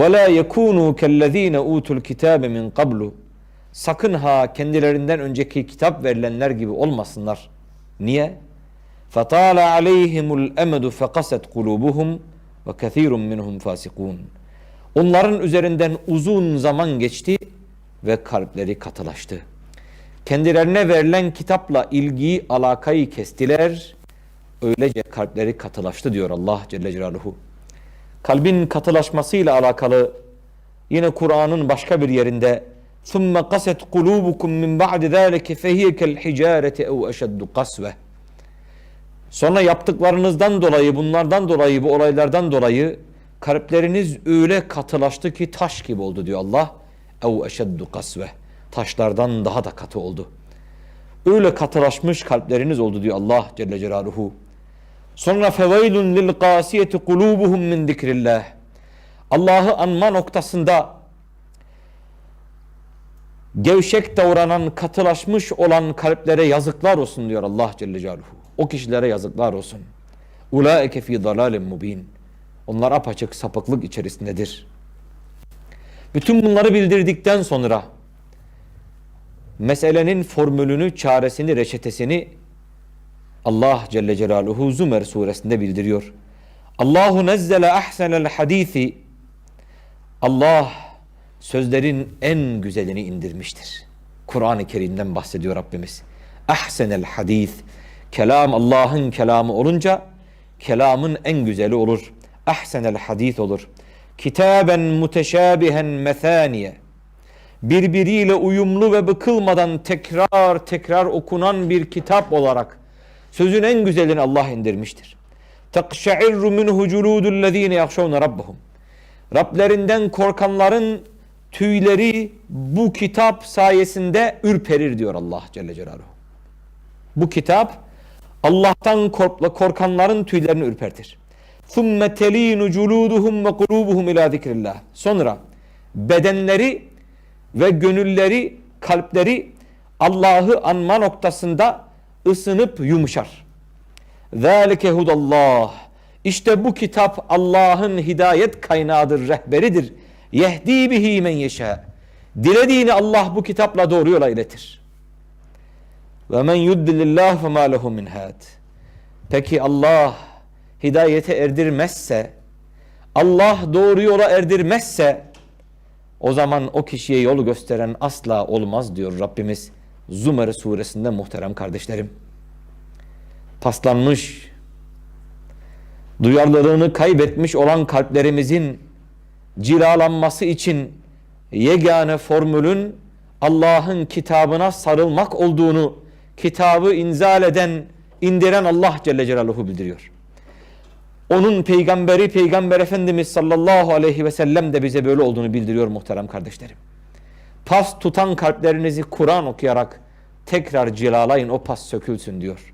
وَلَا يَكُونُوا كَالَّذ۪ينَ اُوتُوا الْكِتَابَ مِنْ قَبْلُ Sakın ha kendilerinden önceki kitap verilenler gibi olmasınlar. Niye? فَطَالَ عَلَيْهِمُ الْاَمَدُ فَقَسَتْ قُلُوبُهُمْ وَكَثِيرٌ مِّنْهُمْ فَاسِقُونَ Onların üzerinden uzun zaman geçti ve kalpleri katılaştı. Kendilerine verilen kitapla ilgiyi, alakayı kestiler. Öylece kalpleri katılaştı diyor Allah Celle Celaluhu. Kalbin katılaşmasıyla alakalı yine Kur'an'ın başka bir yerinde ثُمَّ قَسَتْ قُلُوبُكُمْ مِنْ بَعْدِ ذَٰلِكَ فَهِيَ كَالْحِجَارَةِ اَوْ اَشَدُّ قَسْوَةً Sonra yaptıklarınızdan dolayı, bunlardan dolayı, bu olaylardan dolayı kalpleriniz öyle katılaştı ki taş gibi oldu diyor Allah. اَوْ اَشَدُّ قَسْوَةً Taşlardan daha da katı oldu. Öyle katılaşmış kalpleriniz oldu diyor Allah Celle Celaluhu. Sonra feveylun lil qasiyeti kulubuhum min zikrillah. Allah'ı anma noktasında gevşek davranan, katılaşmış olan kalplere yazıklar olsun diyor Allah Celle Celaluhu. O kişilere yazıklar olsun. Ulaike fi dalalin mubin. Onlar apaçık sapıklık içerisindedir. Bütün bunları bildirdikten sonra meselenin formülünü, çaresini, reçetesini Allah Celle Celaluhu Zümer suresinde bildiriyor. Allahu nezzele ahsenel hadisi Allah sözlerin en güzelini indirmiştir. Kur'an-ı Kerim'den bahsediyor Rabbimiz. Ahsenel hadis kelam Allah'ın kelamı olunca kelamın en güzeli olur. Ahsenel hadis olur. Kitaben muteşabihen methaniye birbiriyle uyumlu ve bıkılmadan tekrar tekrar okunan bir kitap olarak sözün en güzelini Allah indirmiştir. Takşa'irru minhu culudul yakşavne rabbahum. Rablerinden korkanların tüyleri bu kitap sayesinde ürperir diyor Allah Celle Celaluhu. Bu kitap Allah'tan korkanların tüylerini ürpertir. ثُمَّ تَل۪ينُ جُلُودُهُمْ وَقُلُوبُهُمْ ila zikrillah. Sonra bedenleri ve gönülleri, kalpleri Allah'ı anma noktasında ısınıp yumuşar. ذَٰلِكَ هُدَ اللّٰهِ İşte bu kitap Allah'ın hidayet kaynağıdır, rehberidir. Yehdi bihi men yeşâ. Dilediğini Allah bu kitapla doğru yola iletir. Ve men yuddilillah fe ma lehu min had. Peki Allah hidayete erdirmezse, Allah doğru yola erdirmezse o zaman o kişiye yol gösteren asla olmaz diyor Rabbimiz Zümer suresinde muhterem kardeşlerim. Paslanmış, duyarlılığını kaybetmiş olan kalplerimizin cilalanması için yegane formülün Allah'ın kitabına sarılmak olduğunu kitabı inzal eden, indiren Allah Celle Celaluhu bildiriyor. Onun peygamberi Peygamber Efendimiz sallallahu aleyhi ve sellem de bize böyle olduğunu bildiriyor muhterem kardeşlerim. Pas tutan kalplerinizi Kur'an okuyarak tekrar cilalayın o pas sökülsün diyor.